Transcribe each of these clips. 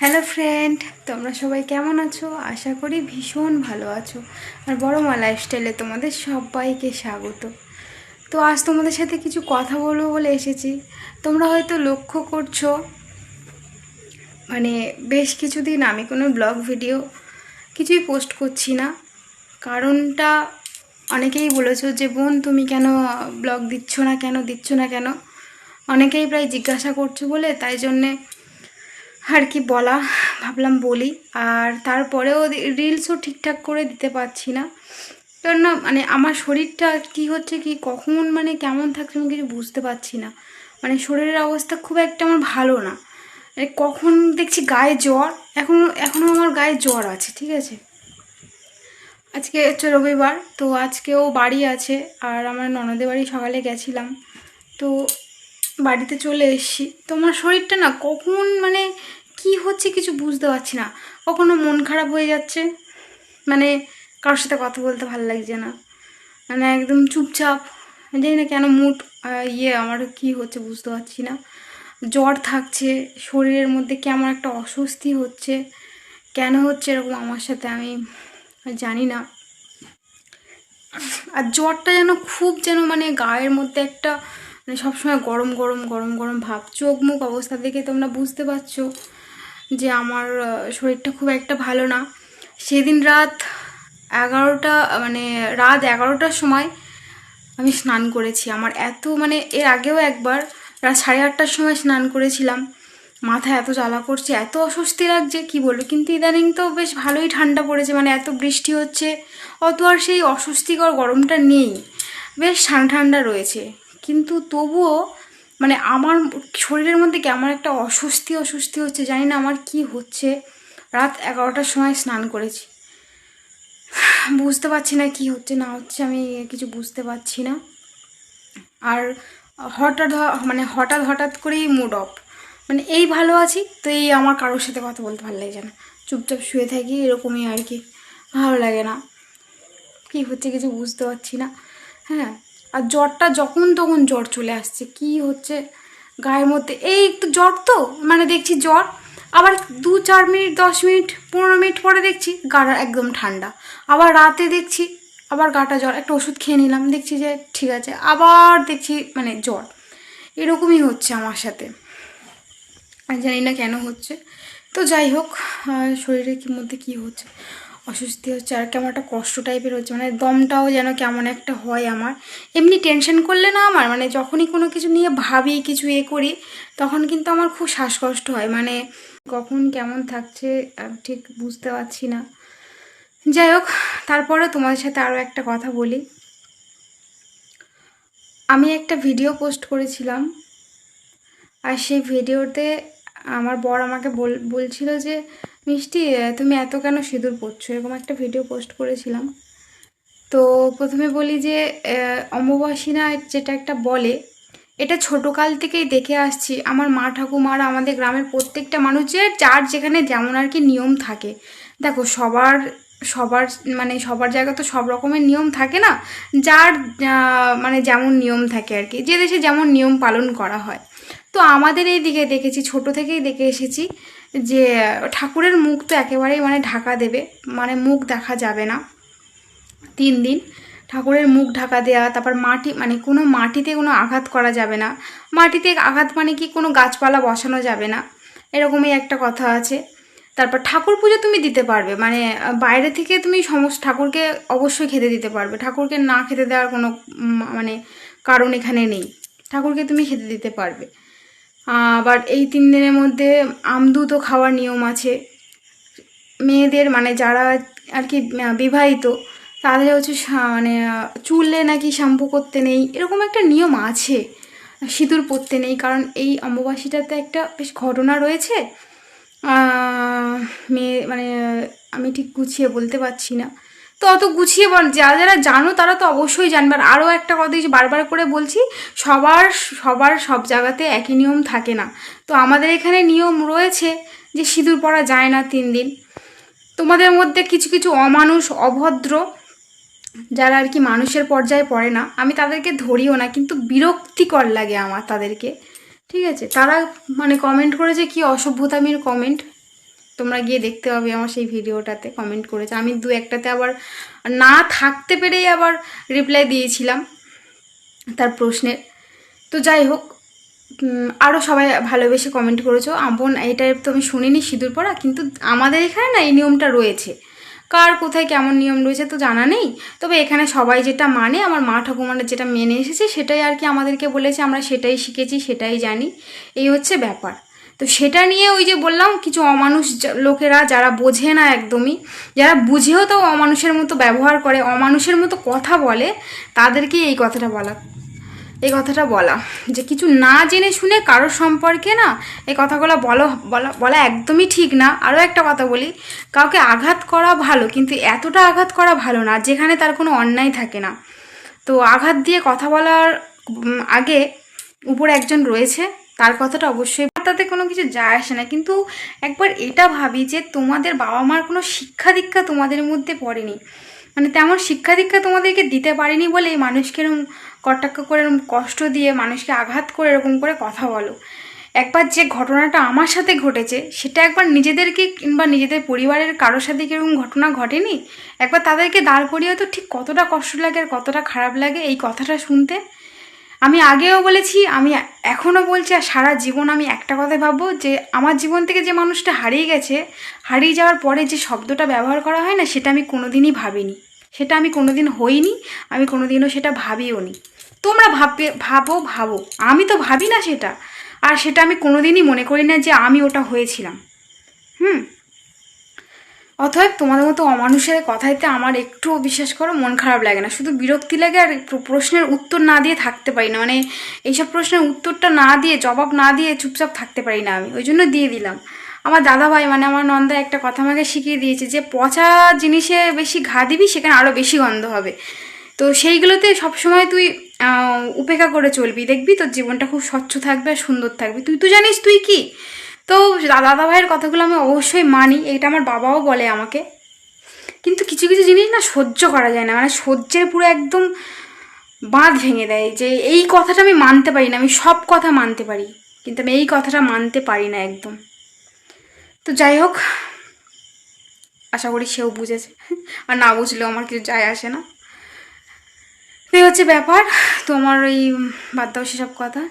Hello friend তোমরা সবাই কেমন আছো? আশা করি ভীষণ ভালো আছো। আর বড় মা লাইফস্টাইলে তোমাদের সবাইকে স্বাগত। তো আজ তোমাদের সাথে কিছু কথা বলব বলে এসেছি। তোমরা হয়তো লক্ষ্য করছ মানে বেশ কিছুদিন আমি কোনো ব্লগ ভিডিও কিছুই পোস্ট করছি না। কারণটা অনেকেই বলেছ যে, বোন, তুমি কেন ব্লগ দিচ্ছ না কেন, দিচ্ছ না কেন? অনেকেই প্রায় জিজ্ঞাসা করছ বলে, তাই জন্যে আর কি বলা, ভাবলাম বলি। আর তারপরেও রিলসও ঠিকঠাক করে দিতে পারছি না। কারণ না মানে আমার শরীরটা কি হচ্ছে, কি কখন মানে কেমন থাকছে আমি কিছু বুঝতে পারছি না। মানে শরীরের অবস্থা খুব একটা আমার ভালো না। মানে কখন দেখছি গায়ে জ্বর এখনও এখনও আমার গায়ে জ্বর আছে, ঠিক আছে? আজকে হচ্ছে রবিবার, তো আজকেও বাড়ি আছে, আর আমার ননদের বাড়ি সকালে গেছিলাম। তো বাড়িতে চলে এসেছি। তো আমার শরীরটা না কখন মানে কি হচ্ছে কিছু বুঝতে পারছি না। কখনো মন খারাপ হয়ে যাচ্ছে। মানে কারোর সাথে কথা বলতে ভালো লাগছে না। মানে একদম চুপচাপ। জানি না কেন মুড ইয়ে আমার কি হচ্ছে বুঝতে পারছি না। জ্বর থাকছে, শরীরের মধ্যে কেমন একটা অস্বস্তি হচ্ছে। কেন হচ্ছে এরকম আমার সাথে আমি জানি না। আর জ্বরটা যেন খুব যেন মানে গায়ের মধ্যে একটা মানে সবসময় গরম গরম গরম গরম ভাব। চোখ, মুখ অবস্থা দেখে তোমরা বুঝতে পারছ যে আমার শরীরটা খুব একটা ভালো না। সেদিন রাত এগারোটা মানে রাত এগারোটার সময় আমি স্নান করেছি। আমার এত মানে এর আগেও একবার রাত সাড়ে আটটার সময় স্নান করেছিলাম। মাথা এত জ্বালা করছে, এত অস্বস্তি লাগছে, কি বলব? কিন্তু ইদানিং তো বেশ ভালোই ঠান্ডা পড়েছে মানে এত বৃষ্টি হচ্ছে। অত আর সেই অস্বস্তিকর গরমটা নেই। বেশ ঠান্ডা ঠান্ডা রয়েছে। কিন্তু তবুও মানে আমার শরীরের মধ্যে কেমন একটা অস্বস্তি অস্বস্তি হচ্ছে? জানি না আমার কি হচ্ছে। রাত এগারোটার সময় স্নান করেছি। বুঝতে পারছি না কি হচ্ছে, না হচ্ছে আমি কিছু বুঝতে পারছি না। আর হঠাৎ মানে হঠাৎ হঠাৎ করেই মুড অফ মানে এই ভালো আছি, তো এই আমার কারোর সাথে কথা বলতে ভালো লাগছে না। চুপচাপ শুয়ে থাকি, এরকমই আর কি। ভালো লাগে না। কি হচ্ছে কিছু বুঝতে পারছি না। হ্যাঁ আর জ্বরটা যখন তখন জ্বর চলে আসছে। কি হচ্ছে? গায়ের মধ্যে। এই একটু জ্বর তো? মানে দেখছি জ্বর। আবার দু চার মিনিট দশ মিনিট পনেরো মিনিট পরে দেখছি গাটা একদম ঠান্ডা। আবার রাতে দেখছি আবার গাটা জ্বর। একটা ওষুধ খেয়ে নিলাম। দেখছি যে ঠিক আছে। আবার দেখছি মানে জ্বর। এরকমই হচ্ছে আমার সাথে। জানি না কেন হচ্ছে। তো যাই হোক আহ, শরীরের কি মধ্যে কি হচ্ছে? অস্বস্তি হচ্ছে আর কেমন একটা কষ্ট টাইপের হচ্ছে। মানে দমটাও যেন কেমন একটা হয় আমার। এমনি টেনশন করলে না আমার মানে যখনই কোনো কিছু নিয়ে ভাবি, কিছু এ করি, তখন কিন্তু আমার খুব শ্বাসকষ্ট হয়। মানে কখন কেমন থাকছে ঠিক বুঝতে পারছি না। যাই হোক, তারপরে তোমাদের সাথে আরও একটা কথা বলি। আমি একটা ভিডিও পোস্ট করেছিলাম। আর সেই ভিডিওতে আমার বর আমাকে বল, বলছিল যে মিষ্টি তুমি এত কেন সিঁদুর পরছো? এরকম একটা ভিডিও পোস্ট করেছিলাম। তো প্রথমে বলি যে অমাবস্যা যেটা একটা বলে, এটা ছোটোকাল থেকেই দেখে আসছি। আমার মা ঠাকুমারা আমাদের গ্রামের প্রত্যেকটা মানুষের যার যেখানে যেমন আর কি নিয়ম থাকে। দেখো, সবার সবার মানে সবার জায়গা তো সব রকমের নিয়ম থাকে না? যার মানে যেমন নিয়ম থাকে আর কি। যে দেশে যেমন নিয়ম পালন করা হয়। তো আমাদের এই দিকে দেখেছি, ছোট থেকেই দেখে এসেছি। যে ঠাকুরের মুখ তো একেবারেই মানে ঢাকা দেবে মানে মুখ দেখা যাবে না। তিন দিন ঠাকুরের মুখ ঢাকা দেওয়া তারপর মাটি মানে কোনো মাটিতে কোনো আঘাত করা যাবে না। মাটিতে আঘাত মানে কি কোনো গাছপালা বসানো যাবে না। এরকমই একটা কথা আছে। তারপর ঠাকুর পুজো তুমি দিতে পারবে মানে বাইরে থেকে তুমি সমস্ত ঠাকুরকে অবশ্যই খেতে দিতে পারবে। ঠাকুরকে না খেতে দেওয়ার কোনো মানে কারণ এখানে নেই। ঠাকুরকে তুমি খেতে দিতে পারবে। আবার এই তিন দিনের মধ্যে আমদুতো খাওয়ার নিয়ম আছে। মেয়েদের মানে যারা আর কি বিবাহিত, তাদের হচ্ছে মানে চুলে নাকি শ্যাম্পু করতে নেই, এরকম একটা নিয়ম আছে। সিঁদুর পরতে নেই, কারণ এই অম্বুবাসীটাতে একটা বেশ ঘটনা রয়েছে। মেয়ে মানে আমি ঠিক গুছিয়ে বলতে পারছি না। তো অত গুছিয়ে বল, যারা যারা জানো তারা তো অবশ্যই জানবে। আর আরও একটা কথা বারবার করে বলছি, সবার সবার সব জায়গাতে একই নিয়ম থাকে না। তো আমাদের এখানে নিয়ম রয়েছে যে সিঁদুর পরা যায় না তিন দিন। তোমাদের মধ্যে কিছু কিছু অমানুষ, অভদ্র, যারা আর কি মানুষের পর্যায়ে পড়ে না, আমি তাদেরকে ধরিও না, কিন্তু বিরক্তিকর লাগে আমার তাদেরকে। ঠিক আছে? তারা মানে কমেন্ট করেছে কি অসভ্যতামির কমেন্ট তোমরা গিয়ে দেখতে পাবে আমার সেই ভিডিওটাতে কমেন্ট করেছে। আমি দু একটাতে আবার না থাকতে পেরেই আবার রিপ্লাই দিয়েছিলাম তার প্রশ্নের। তো যাই হোক আরও সবাই ভালোবেসে কমেন্ট করেছ। আমন এটা তো আমি শুনিনি সিঁদুর পরা কিন্তু আমাদের এখানে না এই নিয়মটা রয়েছে। কার কোথায় কেমন নিয়ম রয়েছে তো জানা নেই। তবে এখানে সবাই যেটা মানে আমার মা ঠাকুমারা যেটা মেনে এসেছে, সেটাই আর কি আমাদেরকে বলেছে। আমরা সেটাই শিখেছি, সেটাই জানি। এই হচ্ছে ব্যাপার। তো সেটা নিয়ে ওই যে বললাম, কিছু অমানুষ লোকেরা যারা বোঝে না একদমই, যারা বুঝেও তো অমানুষের মতো ব্যবহার করে, অমানুষের মতো কথা বলে, তাদেরকেই এই কথাটা বলা, এই কথাটা বলা। যে কিছু না জেনে শুনে কারোর সম্পর্কে না এই কথাগুলো বলো, বলা বলা একদমই ঠিক না। আরও একটা কথা বলি, কাউকে আঘাত করা ভালো, কিন্তু এতটা আঘাত করা ভালো না, যেখানে তার কোনো অন্যায় থাকে না। তো আঘাত দিয়ে কথা বলার আগে উপরে একজন রয়েছে, তার কথাটা অবশ্যই তাতে কোনো কিছু যায় আসে না। কিন্তু একবার এটা ভাবি যে তোমাদের বাবা মার কোনো শিক্ষা দীক্ষা তোমাদের মধ্যে পড়েনি। মানে তেমন শিক্ষা দীক্ষা তোমাদেরকে দিতে পারেনি বলে মানুষকে এরকম কটাক্ষ করে এরকম কষ্ট দিয়ে মানুষকে আঘাত করে, এরকম করে কথা বলো। একবার যে ঘটনাটা আমার সাথে ঘটেছে, সেটা একবার নিজেদেরকে কিংবা নিজেদের পরিবারের কারোর সাথে কীরকম ঘটনা ঘটেনি? একবার তাদেরকে দাঁড় করিয়ে তো ঠিক কতটা কষ্ট লাগে আর কতটা খারাপ লাগে এই কথাটা শুনতে। আমি আগেও বলেছি, আমি এখনও বলছি আর সারা জীবন আমি একটা কথাই ভাববো যে আমার জীবন থেকে যে মানুষটা হারিয়ে গেছে, হারিয়ে যাওয়ার পরে যে শব্দটা ব্যবহার করা হয় না, সেটা আমি কোনোদিনই ভাবিনি। সেটা আমি কোনোদিন হইনি, আমি কোনোদিনও সেটা ভাবিও নি। তোমরা ভাববে, ভাবো ভাবো। আমি তো ভাবি না সেটা। আর সেটা আমি কোনোদিনই মনে করি না যে আমি ওটা হয়েছিলাম। হুম? অতএব তোমাদের মতো অমানুষের কথাইতে আমার একটুও বিশ্বাস করো মন খারাপ লাগে না। শুধু বিরক্তি লাগে আর প্রশ্নের উত্তর না দিয়ে থাকতে পারি না। মানে এইসব প্রশ্নের উত্তরটা না দিয়ে, জবাব না দিয়ে চুপচাপ থাকতে পারি না আমি। ওই জন্য দিয়ে দিলাম। আমার দাদা ভাই মানে আমার নন্দা একটা কথা আমাকে শিখিয়ে দিয়েছে যে, পচা জিনিসে বেশি ঘা দিবি, সেখানে আরও বেশি গন্ধ হবে। তো সেইগুলোতে সবসময় তুই উপেক্ষা করে চলবি। দেখবি তোর জীবনটা খুব স্বচ্ছ থাকবে আর সুন্দর থাকবে। তুই তো জানিস তুই কি? তো দাদা ভাইয়ের কথাগুলো আমি অবশ্যই মানি এটা আমার বাবাও বলে আমাকে। কিন্তু কিছু কিছু জিনিস না সহ্য করা যায় না মানে সহ্যের পুরো একদম বাঁধ ভেঙে দেয় যে এই কথাটা আমি মানতে পারি না, আমি সব কথা মানতে পারি, কিন্তু আমি এই কথাটা মানতে পারি না একদম। তো যাই হোক, আশা করি সেও বুঝেছে, আর না বুঝলেও আমার কিছু যায় আসে না। এই হচ্ছে ব্যাপার, তোমার ওই বাদ দাও সেসব কথা।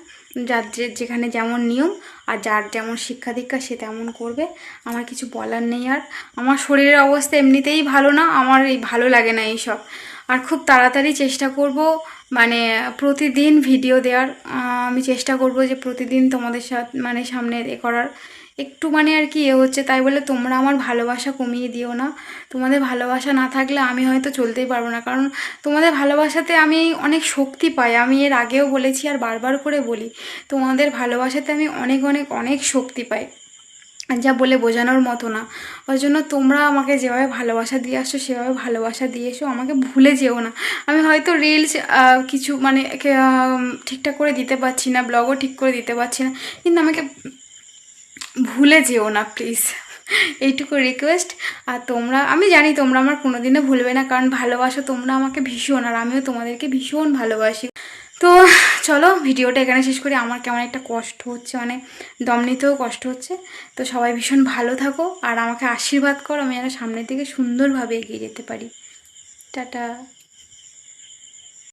যার যে যেখানে যেমন নিয়ম আর যার যেমন শিক্ষা দীক্ষা সে তেমন করবে। আমার কিছু বলার নেই আর। আমার শরীরের অবস্থা এমনিতেই ভালো না, আমার এই ভালো লাগে না এইসব। আর খুব তাড়াতাড়ি চেষ্টা করব মানে প্রতিদিন ভিডিও দেওয়ার। আমি চেষ্টা করব যে প্রতিদিন তোমাদের সাথে মানে সামনে এ করার। একটু মানে আর কি এ হচ্ছে, তাই বলে তোমরা আমার ভালোবাসা কমিয়ে দিও না। তোমাদের ভালোবাসা না থাকলে আমি হয়তো চলতেই পারব না। কারণ তোমাদের ভালোবাসাতে আমি অনেক শক্তি পাই, আমি এর আগেও বলেছি আর বারবার করে বলি, তোমাদের ভালোবাসাতে আমি অনেক অনেক অনেক শক্তি পাই। যা বলে বোঝানোর মতো না। ওই জন্য তোমরা আমাকে যেভাবে ভালোবাসা দিয়ে আসছো, সেভাবে ভালোবাসা দিয়ে এসো, আমাকে ভুলে যেও না। আমি হয়তো রিলস কিছু মানে ঠিকঠাক করে দিতে পারছি না ব্লগও ঠিক করে দিতে পারছি না, কিন্তু আমাকে ভুলে যেও না প্লিজ এইটুকু রিকোয়েস্ট আর তোমরা, আমি জানি তোমরা আমার কোনো কোনোদিনও ভুলবে না, কারণ ভালোবাসো তোমরা আমাকে ভীষণ, আর আমিও তোমাদেরকে ভীষণ ভালোবাসি। তো চলো, ভিডিওটা এখানে শেষ করি। আমার কেমন একটা কষ্ট হচ্ছে মানে দম নিতেও কষ্ট হচ্ছে। তো সবাই ভীষণ ভালো থাকো, আর আমাকে আশীর্বাদ করো, আমি যেন সামনের দিকে সুন্দরভাবে এগিয়ে যেতে পারি। টাটা।